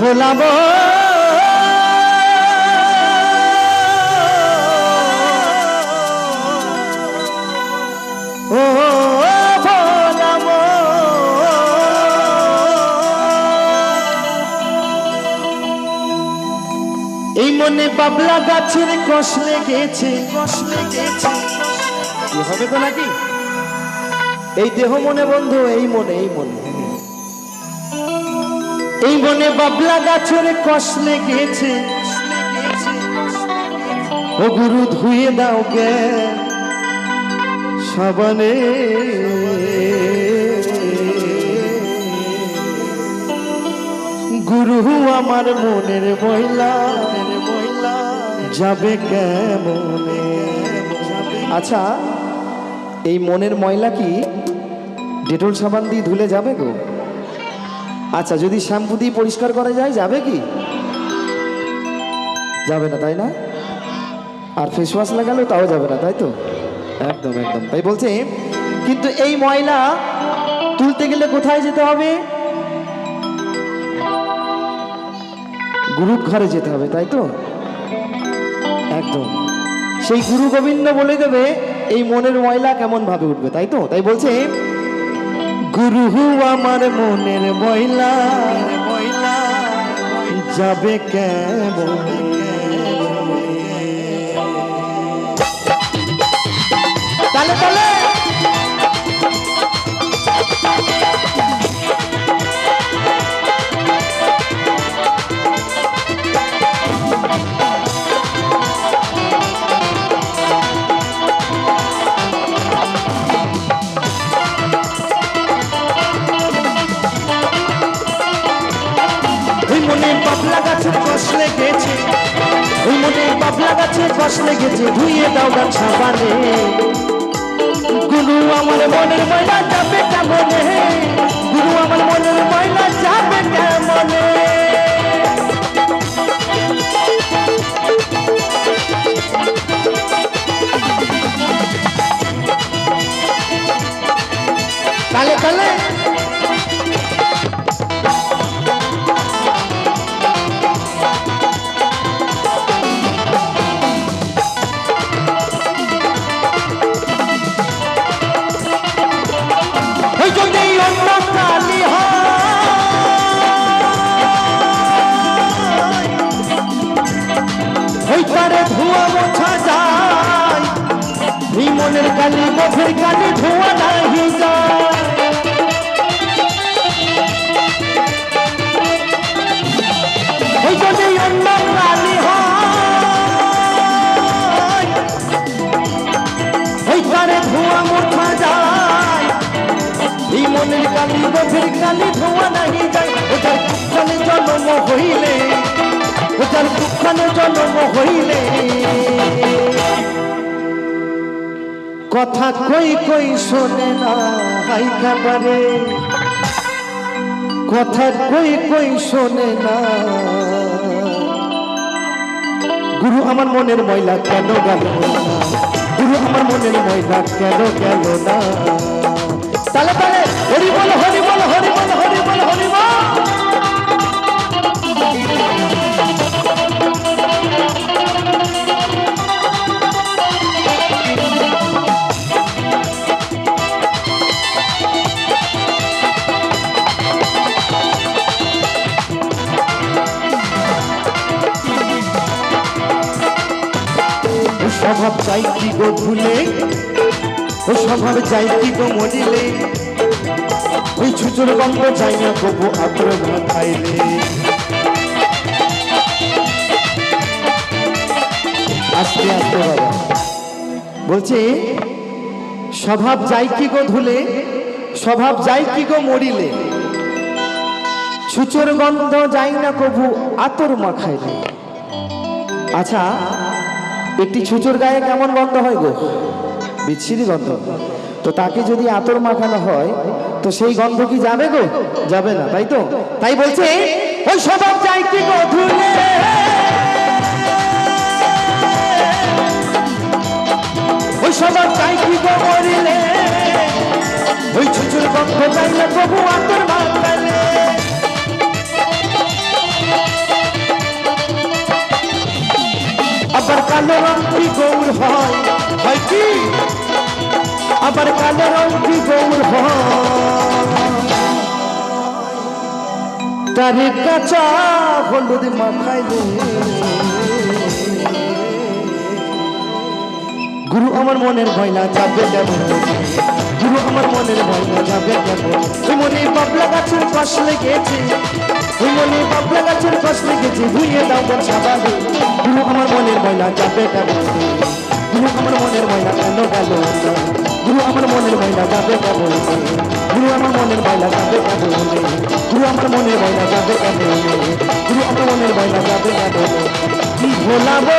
ভোলাবো। ও ভোলাবো। এই মনে বাবলা গাছের কষ লেগেছে কষ লেগেছে। হবে তো নাকি? এই দেহ মনে বন্ধু এই মনে এই মনে। এই মনে বাবলা গাছের কষ লেগেছে ও গুরু, ধুয়ে দাও গে সবনে। গুরু, আমার মনের মহিলা যাবে কেমনে? আচ্ছা এই মনের ময়লা কি ডেটল সাবান দিয়ে ধুলে যাবে গো? আচ্ছা যদি শ্যাম্পু দিয়ে পরিষ্কার করা যায়, যাবে কি? যাবে না, তাই না? আর ফেস ওয়াশ লাগালেও তাও যাবে না, তাই তো? একদম একদম। তাই বলছে, কিন্তু এই ময়লা তুলতে গেলে কোথায় যেতে হবে? গুরুর ঘরে যেতে হবে, তাই তো? একদম। সেই গুরু গোবিন্দ বলে দেবে, এই মনের ময়লা কেমন ভাবে উঠবে, তাই তো? তাই বলছে গুরু আমার মনের ময়লা। যাবে কেমন? তালে ওই মনে বাবলা গাছের কষ লেগেছে। ওই মনে বাবলা গাছের কষ লেগেছে ধুইয়ে দাও গান সাবানে। গুরু, আমার মনের ময়লা যাবে কেমনে? গুরু, আমার মনের ময়লা যাবে কেমনে? তালে তালে মনের কালি মফের কালি ধোঁয়া নাহি ওই যদি অন্য হয়। ওই তারে ধোঁয়া মোছা যায়। এই মনের কালি গভীর কালি ধোঁয়া নাহি জন্ম হইলে ওটার দুঃখানে জন্ম হইলে কথা কই কই শোনে না, হাই খাবারে। কথা কই কই শোনে না। গুরু আমার মনের ময়লা কেন গেল গুরু আমার মনের ময়লা কেন গেল না? তাহলে বল হরি বল হরি বল। স্বভাব চাই কি গো ভুলে? ও স্বভাব চাই কি গো মরিলে ওই ছুচুর গন্ধ চাই না কবু আতর খাইলে আস্তে আস্তে বাবা। বলছে স্বভাব যাই কি গো ধুলে? স্বভাব যাই কি গো মরিলে? ছুচোর গন্ধ যাই না কবু আতর মাখাইলে? আচ্ছা একটি ছুচোর গায়ে কেমন গন্ধ হয় গো? বিচ্ছিরি গন্ধ। তো তাকে যদি আতর মাখানো হয়, তো সেই গন্ধ কি যাবে গো? যাবে না, তাই তো? তাই বলছে, ওই স্বভাব যাই কি গো ধুলে? ওই স্বভাব চাই কি গো মরিলে? ওই ছুচুর গন্ধ চাইলে প্রভু আতর হয় কি? আবার কালো রঙটি গৌর হয় তারে কাঁচা হলুদ গুরু আমার মনের ময়লা যাবে কেমন গুরু আমার মনের ময়লা যাবে কেমন মনে বাবলা গাছের কষ লেগেছে। মনে বাবলা গাছের কষ লেগেছে ধুইয়ে দাও সাদা। গুরু আমার মনের ময়লা যাবে কেমন গুরু আমার মনের ময়লা কেন গেল গুরু আমার মনের ময়লা যাবে কেমন গুরু আমার মনের ময়লা যাবে কেমন গুরু আমার মনের ময়লা যাবে কেমন গুরু আমার মনের ময়লা যাবে কেমন কি ভোলাবো